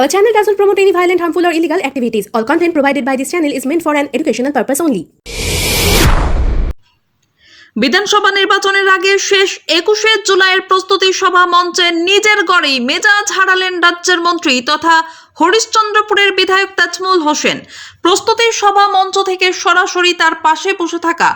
Our channel doesn't promote any violent, harmful, or illegal activities. All content provided by this channel is meant for an educational purpose only. বিধানসভা নির্বাচনের আগে শেষ একুশে জুলাইয়ের প্রস্তুতি সভা মঞ্চে নিজের গড়েই মেজাজ হারালেন রাজ্যের মন্ত্রী তথা হরিশ্চন্দ্রপুরের বিধায়ক তাজমুল হোসেন প্রস্তুতি সভা মঞ্চ থেকে সরাসরি তার পাশে বসে থাকা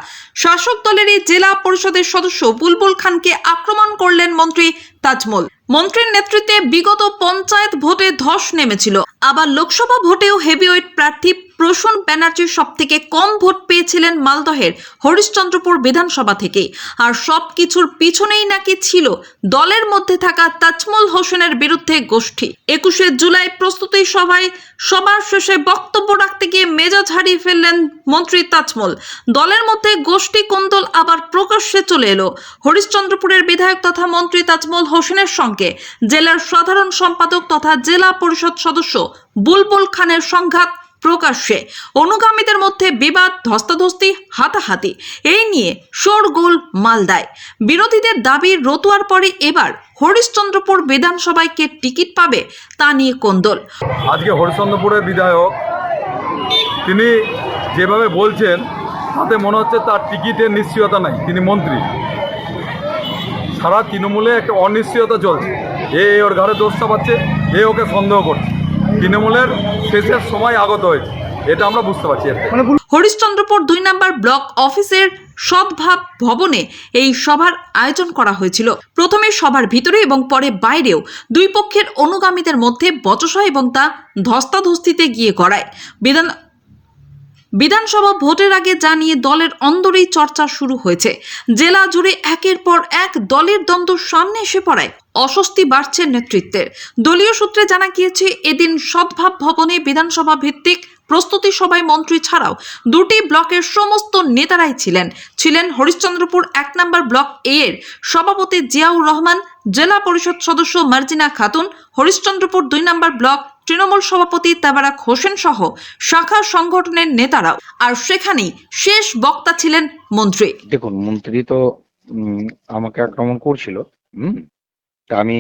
শাসক দলেরই জেলা পরিষদের সদস্য বুলবুল খানকে আক্রমণ করলেন মন্ত্রী তাজমুল। মন্ত্রীর নেতৃত্বে বিগত পঞ্চায়েত ভোটে ধস নেমেছিল। আবার লোকসভা ভোটেও হেভিওয়েট প্রার্থী প্রসূন ব্যানার্জি সব থেকে কম ভোট পেয়েছিলেন মালদহের হরিশ্চন্দ্রপুর বিধানসভা থেকে। আর সব কিছুর পিছনেই নাকি ছিল দলের মধ্যে থাকা তাজমুল হোসেনের বিরুদ্ধে গোষ্ঠী। একুশে জুলাই প্রস্তুতি সভায় সবার শেষে বক্তব্য রাখতে গিয়ে মেজাজ হারিয়ে ফেললেন মন্ত্রী তাজমল দলের মধ্যে গোষ্ঠী কোন্দল আবার প্রকাশ্যে চলে এলো। হরিশ্চন্দ্রপুরের বিধায়ক তথা মন্ত্রী তাজমল হোসেনের সঙ্গে জেলার সাধারণ সম্পাদক তথা জেলা পরিষদ সদস্য বুলবুল খানের সংঘাত প্রকাশ্যে। অনুগামীদের মধ্যে বিবাদ, ধস্তাধস্তি, হাতাহাতি। এই নিয়ে শোরগোল মালদায়। বিরোধীদের দাবি রতুয়ার পরে এবার হরিশ্চন্দ্রপুর বিধানসভায় কে টিকিট পাবে তা নিয়ে কোন্দল। আজকে হরিশ্চন্দ্রপুরের বিধায়ক, তিনি যেভাবে বলছেন, তাতে মনে হচ্ছে তার টিকিটের নিশ্চয়তা নাই। তিনি মন্ত্রী। সারা তৃণমূলে একটা অনিশ্চয়তা চলছে। এ ওর ঘরে দোষ চাপাচ্ছে, এ ওকে সন্দেহ করছে। তৃণমূলের শেষের সময় আগত হয়েছে এটা আমরা বুঝতে পারছি এর হরিশ্চন্দ্রপুর দুই নাম্বার ব্লক অফিসের সদ্ভাব ভবনে এই সভার আয়োজন করা হয়েছিল। প্রথমে সভার ভিতরে এবং পরে বাইরেও দুই পক্ষের অনুগামীদের মধ্যে বচসা এবং তা ধস্তাধস্তিতে গিয়ে গড়ায়। বিধান বিধানসভা ভোটের আগে জানিয়ে দলের অন্দরেই চর্চা শুরু হয়েছে। জেলা জুড়ে একের পর এক দলের দ্বন্দ্ব সামনে এসে পড়ায়। অস্বস্তি বাড়ছে নেতৃত্বের। দলীয় সূত্রে জানা গিয়েছে, এদিন সদ্ভাব ভবনে বিধানসভা ভিত্তিক প্রস্তুতি সভায় মন্ত্রী ছাড়াও দুটি ব্লকের সমস্ত নেতারাই ছিলেন। ছিলেন হরিশ্চন্দ্রপুর এক নম্বর ব্লক এ এর সভাপতি জিয়াউর রহমান, জেলা পরিষদ সদস্য মার্জিনা খাতুন, হরিশ্চন্দ্রপুর দুই নম্বর ব্লক তৃণমূল সভাপতি তাবারাক হোসেন সহ শাখা সংগঠনের নেতারাও। আর সেখানেই শেষ বক্তা ছিলেন মন্ত্রী। দেখুন, মন্ত্রী তো আমাকে আক্রমণ করছিল আমি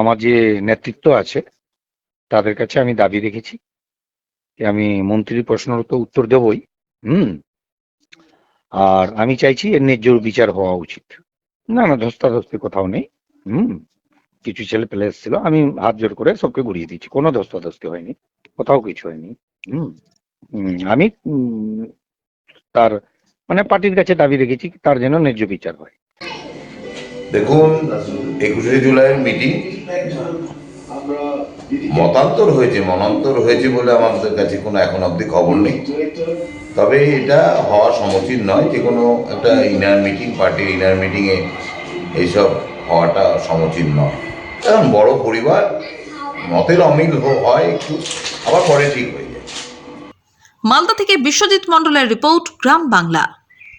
আমার যে নেতৃত্ব আছে তাদের কাছে আমি দাবি রেখেছি যে আমি মন্ত্রীর প্রশ্নের তো উত্তর দেবই হুম? আর আমি চাইছি এর ন্যায্য বিচার হওয়া উচিত। না না ধস্তাধস্তি কোথাও নেই হুম? কিছু ছেলে পেলে এসেছিল আমি হাত জোর করে সবকে ঘুরিয়ে দিচ্ছি কোনো ধস্তাধস্তি হয়নি কোথাও কিছু হয়নি হুম? আমি উম, তার মানে পার্টির কাছে দাবি রেখেছি তার যেন ন্যায্য বিচার হয়। দেখুন একুশে জুলাইয়ের মিটিং মতান্তর হয়েছে, মনান্তর হয়েছে বলে আমাদের কাছে কোনো এখন অবধি খবর নেই। তবে এটা হওয়া সমীচীন নয় যে কোনো একটা ইনার মিটিং পার্টির ইনার মিটিংয়ে এইসব হওয়াটা সমীচীন নয়। কারণ বড় পরিবার, মতের অমিল হয় একটু, আবার পরে ঠিক হয়ে যায়। মালদা থেকে বিশ্বজিৎ মণ্ডলের রিপোর্ট, গ্রাম বাংলা।